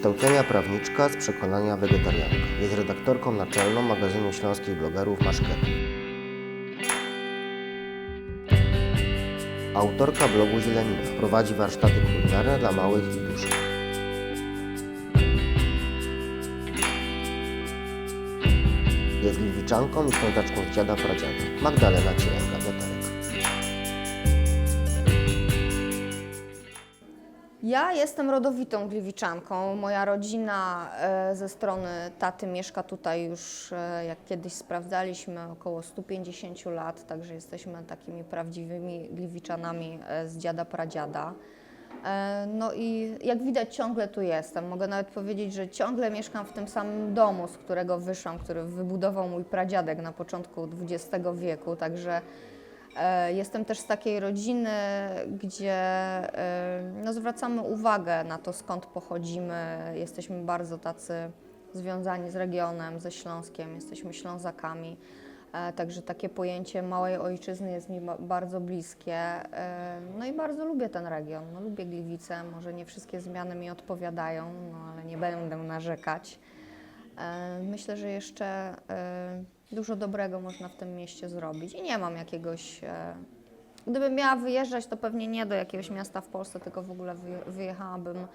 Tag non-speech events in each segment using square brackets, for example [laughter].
Wykształcenia prawniczka, z przekonania wegetarianka. Jest redaktorką naczelną magazynu śląskich blogerów Maszkety. Autorka blogu Zielenina. Prowadzi warsztaty kulinarne dla małych i dużych. Jest gliwiczanką i ślązaczką z dziada pradziada. Magdalena Cienka-Wiaterek. Ja jestem rodowitą gliwiczanką. Moja rodzina e, ze strony taty mieszka tutaj już, e, jak kiedyś sprawdzaliśmy, około 150 lat, także jesteśmy takimi prawdziwymi gliwiczanami e, z dziada pradziada. No i jak widać ciągle tu jestem. Mogę nawet powiedzieć, że ciągle mieszkam w tym samym domu, z którego wyszłam, który wybudował mój pradziadek na początku XX wieku, także Jestem też z takiej rodziny, gdzie no, zwracamy uwagę na to, skąd pochodzimy. Jesteśmy bardzo tacy związani z regionem, ze Śląskiem, jesteśmy Ślązakami. E, Także takie pojęcie małej ojczyzny jest mi ba- bardzo bliskie. E, No i bardzo lubię ten region. No, lubię Gliwice, może nie wszystkie zmiany mi odpowiadają, no, ale nie będę narzekać. E, Myślę, że jeszcze dużo dobrego można w tym mieście zrobić i nie mam jakiegoś. Gdybym miała wyjeżdżać, to pewnie nie do jakiegoś miasta w Polsce, tylko w ogóle wyje- wyjechałabym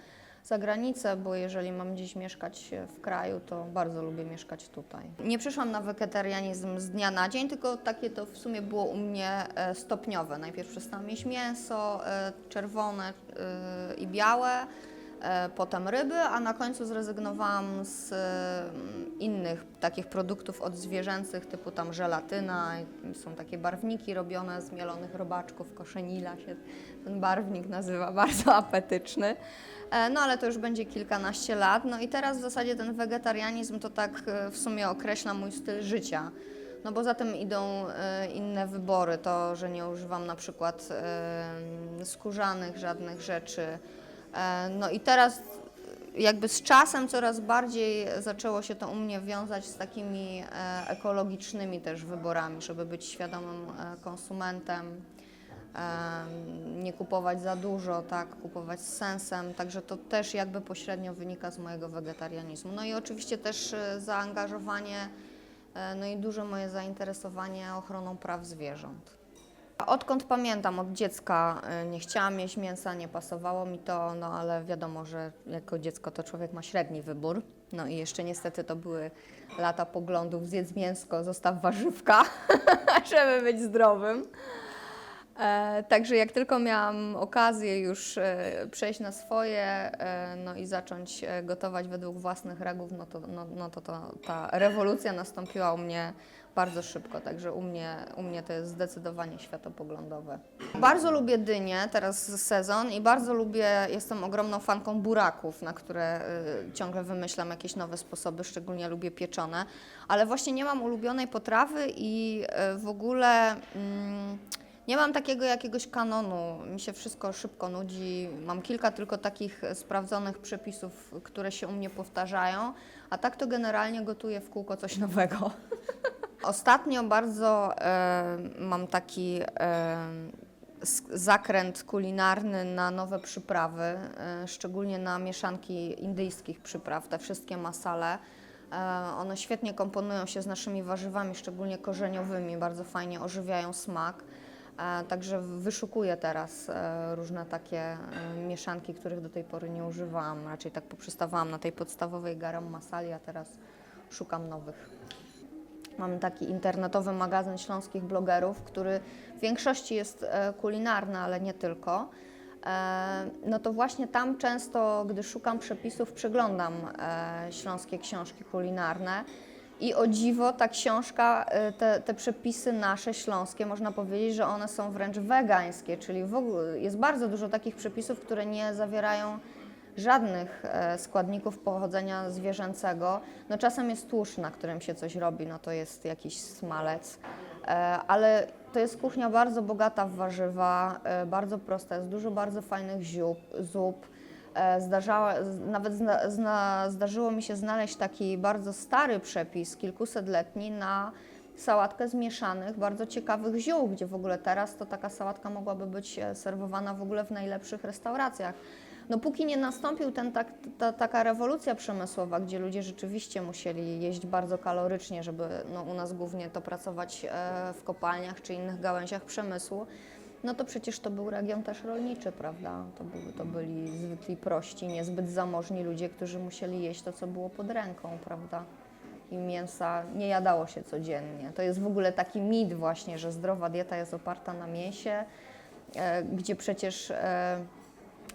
za granicę, bo jeżeli mam gdzieś mieszkać e, w kraju, to bardzo lubię mieszkać tutaj. Nie przyszłam na wegetarianizm z dnia na dzień, tylko takie to w sumie było u mnie e, stopniowe. Najpierw przestałam jeść mięso e, czerwone i białe, potem ryby, a na końcu zrezygnowałam z e, innych takich produktów odzwierzęcych, typu tam żelatyna, są takie barwniki robione z mielonych robaczków, koszenila się ten barwnik nazywa, [laughs] bardzo apetyczny. E, No ale to już będzie kilkanaście lat. No i teraz w zasadzie ten wegetarianizm to tak e, w sumie określa mój styl życia. No bo za tym idą e, inne wybory, to, że nie używam na przykład e, skórzanych żadnych rzeczy. E, No i teraz jakby z czasem coraz bardziej zaczęło się to u mnie wiązać z takimi e, ekologicznymi też wyborami, żeby być świadomym e, konsumentem, em, nie kupować za dużo, tak, kupować z sensem, także to też jakby pośrednio wynika z mojego wegetarianizmu. No i oczywiście też zaangażowanie, no i duże moje zainteresowanie ochroną praw zwierząt. Odkąd pamiętam, od dziecka e, nie chciałam jeść mięsa, nie pasowało mi to, no ale wiadomo, że jako dziecko to człowiek ma średni wybór. No i jeszcze niestety to były lata poglądów, zjedz mięsko, zostaw warzywka, [laughs] żeby być zdrowym. E, także jak tylko miałam okazję już e, przejść na swoje e, no i zacząć e, gotować według własnych reguł, no to, no, no to, to ta rewolucja nastąpiła u mnie bardzo szybko, także u mnie, u mnie to jest zdecydowanie światopoglądowe. Bardzo lubię dynię, teraz sezon i bardzo lubię, jestem ogromną fanką buraków, na które y, ciągle wymyślam jakieś nowe sposoby, szczególnie lubię pieczone, ale właśnie nie mam ulubionej potrawy i y, w ogóle... Mm, nie mam takiego jakiegoś kanonu, mi się wszystko szybko nudzi. Mam kilka tylko takich sprawdzonych przepisów, które się u mnie powtarzają, a tak to generalnie gotuję w kółko coś nowego. [laughs] Ostatnio bardzo e, mam taki e, zakręt kulinarny na nowe przyprawy, e, szczególnie na mieszanki indyjskich przypraw, te wszystkie masale. E, One świetnie komponują się z naszymi warzywami, szczególnie korzeniowymi, bardzo fajnie ożywiają smak. E, Także wyszukuję teraz e, różne takie e, mieszanki, których do tej pory nie używałam. Raczej tak poprzestawałam na tej podstawowej garam masali, a teraz szukam nowych. Mam taki internetowy magazyn śląskich blogerów, który w większości jest e, kulinarny, ale nie tylko. E, No to właśnie tam często, gdy szukam przepisów, przeglądam e, śląskie książki kulinarne. I o dziwo ta książka, te, te przepisy nasze śląskie, można powiedzieć, że one są wręcz wegańskie, czyli w ogóle jest bardzo dużo takich przepisów, które nie zawierają żadnych e, składników pochodzenia zwierzęcego. No czasem jest tłuszcz, na którym się coś robi, no to jest jakiś smalec, e, ale to jest kuchnia bardzo bogata w warzywa, e, bardzo prosta, jest dużo bardzo fajnych ziół, zup. Zdarzała, nawet zna, zna, zdarzyło mi się znaleźć taki bardzo stary przepis, kilkusetletni, na sałatkę z mieszanych, bardzo ciekawych ziół, gdzie w ogóle teraz to taka sałatka mogłaby być serwowana w ogóle w najlepszych restauracjach. No póki nie nastąpił ten tak, ta, taka rewolucja przemysłowa, gdzie ludzie rzeczywiście musieli jeść bardzo kalorycznie, żeby no, u nas głównie to pracować e, w kopalniach czy innych gałęziach przemysłu, no to przecież to był region też rolniczy, prawda? To, były, to byli zwykli prości, niezbyt zamożni ludzie, którzy musieli jeść to, co było pod ręką, prawda? I mięsa nie jadało się codziennie. To jest w ogóle taki mit właśnie, że zdrowa dieta jest oparta na mięsie, e, gdzie przecież e,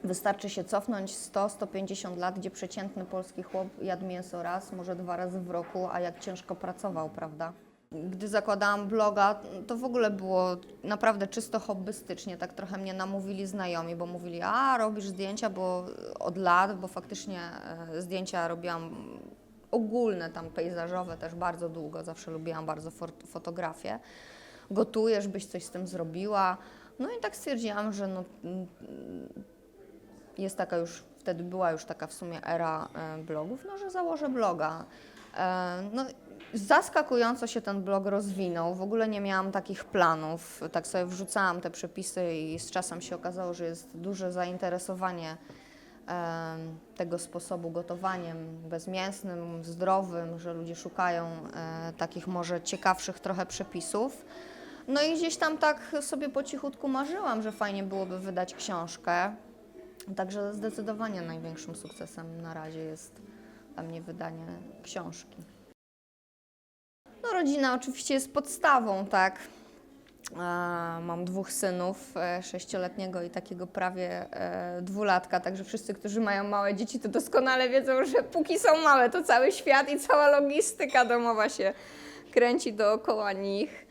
wystarczy się cofnąć 100-150 lat, gdzie przeciętny polski chłop jadł mięso raz, może dwa razy w roku, a jak ciężko pracował, prawda? Gdy zakładałam bloga, to w ogóle było naprawdę czysto hobbystycznie. Tak trochę mnie namówili znajomi, bo mówili, a robisz zdjęcia, bo od lat, bo faktycznie e, zdjęcia robiłam ogólne, tam pejzażowe też bardzo długo, zawsze lubiłam bardzo fot- fotografię. Gotujesz, byś coś z tym zrobiła. No i tak stwierdziłam, że no, jest taka już, wtedy była już taka w sumie era e, blogów, no że założę bloga. E, No, zaskakująco się ten blog rozwinął. W ogóle nie miałam takich planów. Tak sobie wrzucałam te przepisy i z czasem się okazało, że jest duże zainteresowanie e, tego sposobu gotowaniem bezmięsnym, zdrowym, że ludzie szukają takich może ciekawszych trochę przepisów. No i gdzieś tam tak sobie po cichutku marzyłam, że fajnie byłoby wydać książkę. Także zdecydowanie największym sukcesem na razie jest dla mnie wydanie książki. No rodzina oczywiście jest podstawą, tak. Mam dwóch synów, e, sześcioletniego i takiego prawie e, dwulatka, także wszyscy, którzy mają małe dzieci, to doskonale wiedzą, że póki są małe, to cały świat i cała logistyka domowa się kręci dookoła nich.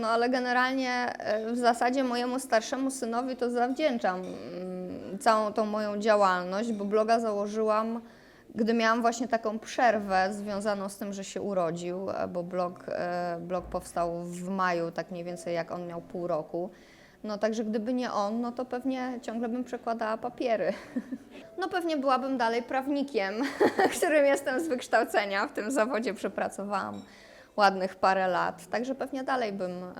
No ale generalnie e, w zasadzie mojemu starszemu synowi to zawdzięczam mm, całą tą moją działalność, bo bloga założyłam, gdy miałam właśnie taką przerwę związaną z tym, że się urodził, e, bo blog, e, blog powstał w maju, tak mniej więcej jak on miał pół roku. No także gdyby nie on, no to pewnie ciągle bym przekładała papiery. [laughs] No pewnie byłabym dalej prawnikiem, [laughs] którym jestem z wykształcenia. W tym zawodzie przepracowałam ładnych parę lat. Także pewnie dalej bym e,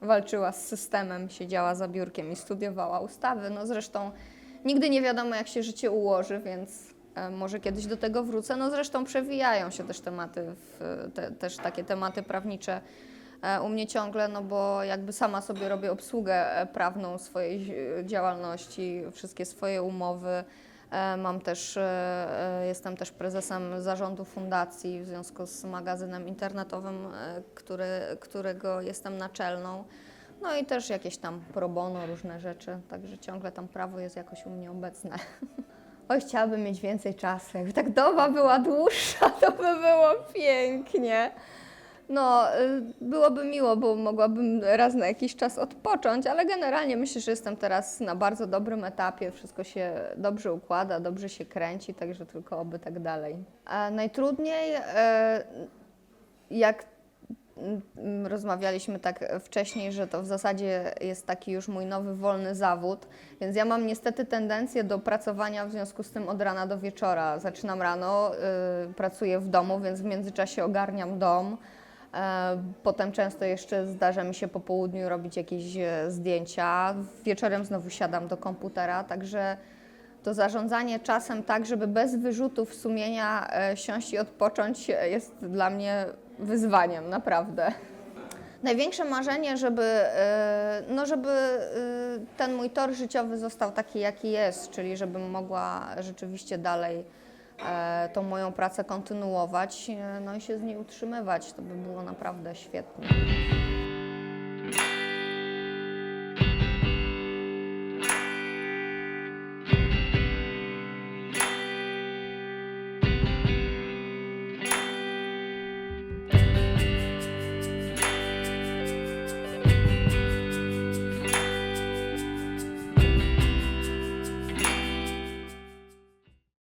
walczyła z systemem, siedziała za biurkiem i studiowała ustawy. No zresztą nigdy nie wiadomo, jak się życie ułoży, więc e, może kiedyś do tego wrócę. No zresztą przewijają się też tematy, te, też takie tematy prawnicze e, u mnie ciągle, no bo jakby sama sobie robię obsługę prawną swojej działalności, wszystkie swoje umowy. E, Mam też, e, e, jestem też prezesem zarządu fundacji w związku z magazynem internetowym, który, którego jestem naczelną. No i też jakieś tam pro bono, różne rzeczy, także ciągle tam prawo jest jakoś u mnie obecne. [laughs] Oj, chciałabym mieć więcej czasu. Jakby tak doba była dłuższa, [laughs] to by było pięknie. No, y, byłoby miło, bo mogłabym raz na jakiś czas odpocząć, ale generalnie myślę, że jestem teraz na bardzo dobrym etapie. Wszystko się dobrze układa, dobrze się kręci, także tylko oby tak dalej. A najtrudniej, e, jak mm, rozmawialiśmy tak wcześniej, że to w zasadzie jest taki już mój nowy wolny zawód, więc ja mam niestety tendencję do pracowania w związku z tym od rana do wieczora. Zaczynam rano, y, pracuję w domu, więc w międzyczasie ogarniam dom. E, Potem często jeszcze zdarza mi się po południu robić jakieś e, zdjęcia. Wieczorem znowu siadam do komputera, także to zarządzanie czasem tak, żeby bez wyrzutów sumienia e, siąść i odpocząć jest dla mnie wyzwaniem, naprawdę. Największe marzenie, żeby, no żeby ten mój tor życiowy został taki, jaki jest, czyli żebym mogła rzeczywiście dalej tą moją pracę kontynuować, e, no i się z niej utrzymywać. To by było naprawdę świetne.